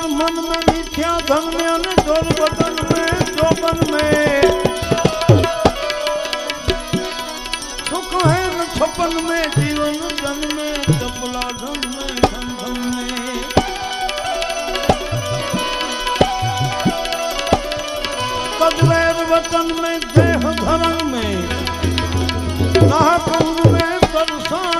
भगवान मन में मिथ्या धन में अने जोर बदन में जोबन में सुख है न छपन में जीवन धन में चपला धन में धन धन में पदवैर वतन में देह धरन में नाहपन में दर्शन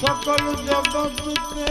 সকল জগৎতে